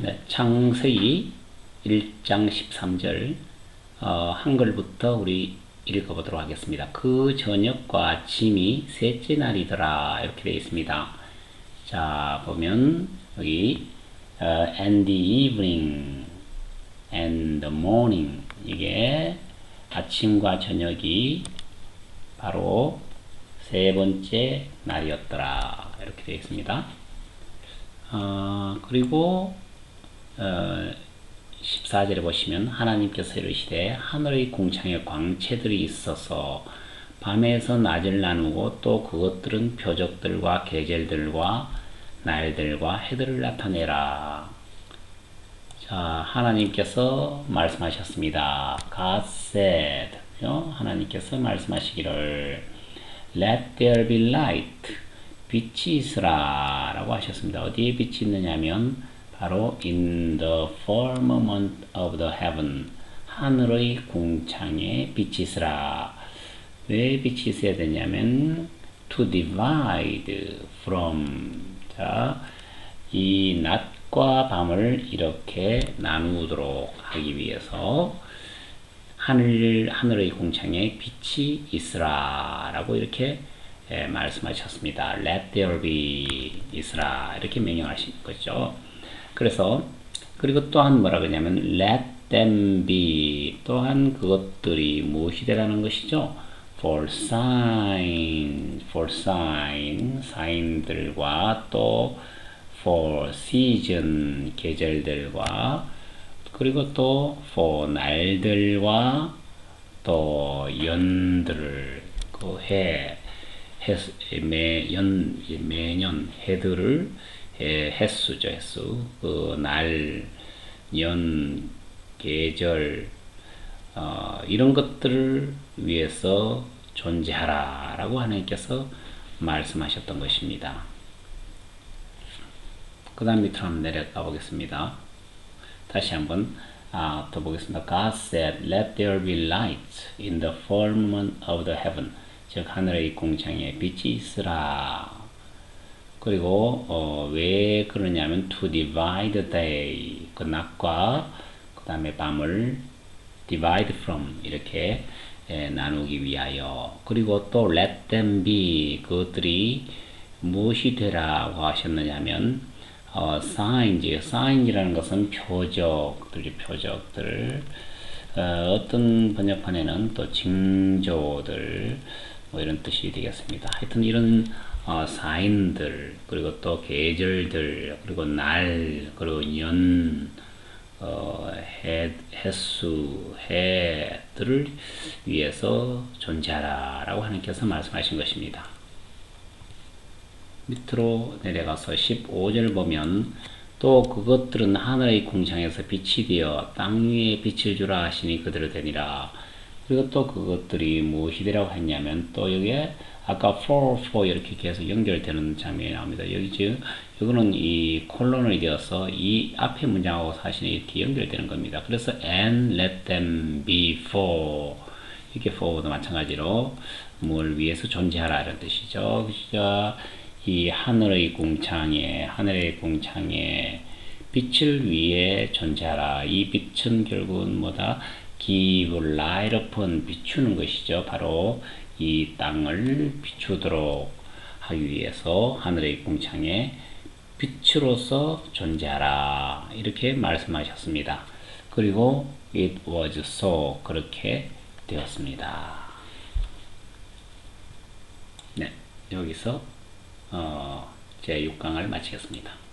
네, 창세기 1장 13절 어, 한글부터 우리 읽어보도록 하겠습니다. 그 저녁과 아침이 셋째 날이더라 이렇게 되어 있습니다. 자 보면 여기 어, and the evening and the morning 이게 아침과 저녁이 바로 세 번째 날이었더라 이렇게 되어 있습니다. 어, 그리고 어, 14절에 보시면 하나님께서 이르시되 하늘의 궁창에 광채들이 있어서 밤에서 낮을 나누고 또 그것들은 표적들과 계절들과 날들과 해들을 나타내라. 자, 하나님께서 말씀하셨습니다. God said. 하나님께서 말씀하시기를 Let there be light. 빛이 있으라. 라고 하셨습니다. 어디에 빛이 있느냐면 바로 in the firmament of the heaven 하늘의 빛이 있으라. 왜 빛이 있어야 되냐면 to divide from 자, 이 낮과 밤을 이렇게 나누도록 하기 위해서 하늘 하늘의 궁창에 빛이 있으라 라고 이렇게 예, 말씀하셨습니다. Let there be 있으라 이렇게 명령하신 거죠. 그래서 그리고 또한 뭐라 그러냐면 let them be 또한 그것들이 무엇이 되라는 것이죠? for sign, for sign, 사인들과 또 for season, 계절들과 그리고 또 for 날들과 또 연들, 그 해, 해, 매, 연, 매년 해들을 예, 횟수죠, 횟수. 그 날, 연, 계절, 어, 이런 것들을 위해서 존재하라 라고 하나님께서 말씀하셨던 것입니다. 그 다음 밑으로 한번 내려가 보겠습니다. 다시 한번 아, 더 보겠습니다. God said, Let there be light in the firmament of the heaven. 즉 하늘의 공창에 빛이 있으라. 그리고 어, 왜 그러냐면 to divide day. 그 낮과 그 다음에 밤을 divide from 이렇게 에, 나누기 위하여. 그리고 또 let them be. 그것들이 무엇이 되라고 하셨느냐면 어, signs, sign이라는 것은 표적들이 표적들. 어, 어떤 번역판에는 또 징조들 뭐 이런 뜻이 되겠습니다. 하여튼 이런 어, 사인들 그리고 또 계절들 그리고 날 그리고 연 어, 해, 횟수 해들을 위해서 존재하라 라고 하나님께서 말씀하신 것입니다. 밑으로 내려가서 15절 보면 또 그것들은 하늘의 궁창에서 빛이 되어 땅 위에 빛을 주라 하시니 그대로 되니라. 그리고 또 그것들이 무엇이 되라고 했냐면 또 여기에 아까 for, for 이렇게 계속 연결되는 장면이 나옵니다. 여기 지금, 이거는 이 콜론이 되어서 이 앞에 문장하고 사실은 이렇게 연결되는 겁니다. 그래서 and let them be for. 이렇게 for도 마찬가지로 뭘 위해서 존재하라 이런 뜻이죠. 그죠? 이 하늘의 궁창에, 하늘의 궁창에 빛을 위해 존재하라. 이 빛은 결국은 뭐다? Give light upon 비추는 것이죠. 바로 이 땅을 비추도록 하기 위해서 하늘의 궁창에 빛으로서 존재하라 이렇게 말씀하셨습니다. 그리고 it was so 그렇게 되었습니다. 네, 여기서 어, 제 6강을 마치겠습니다.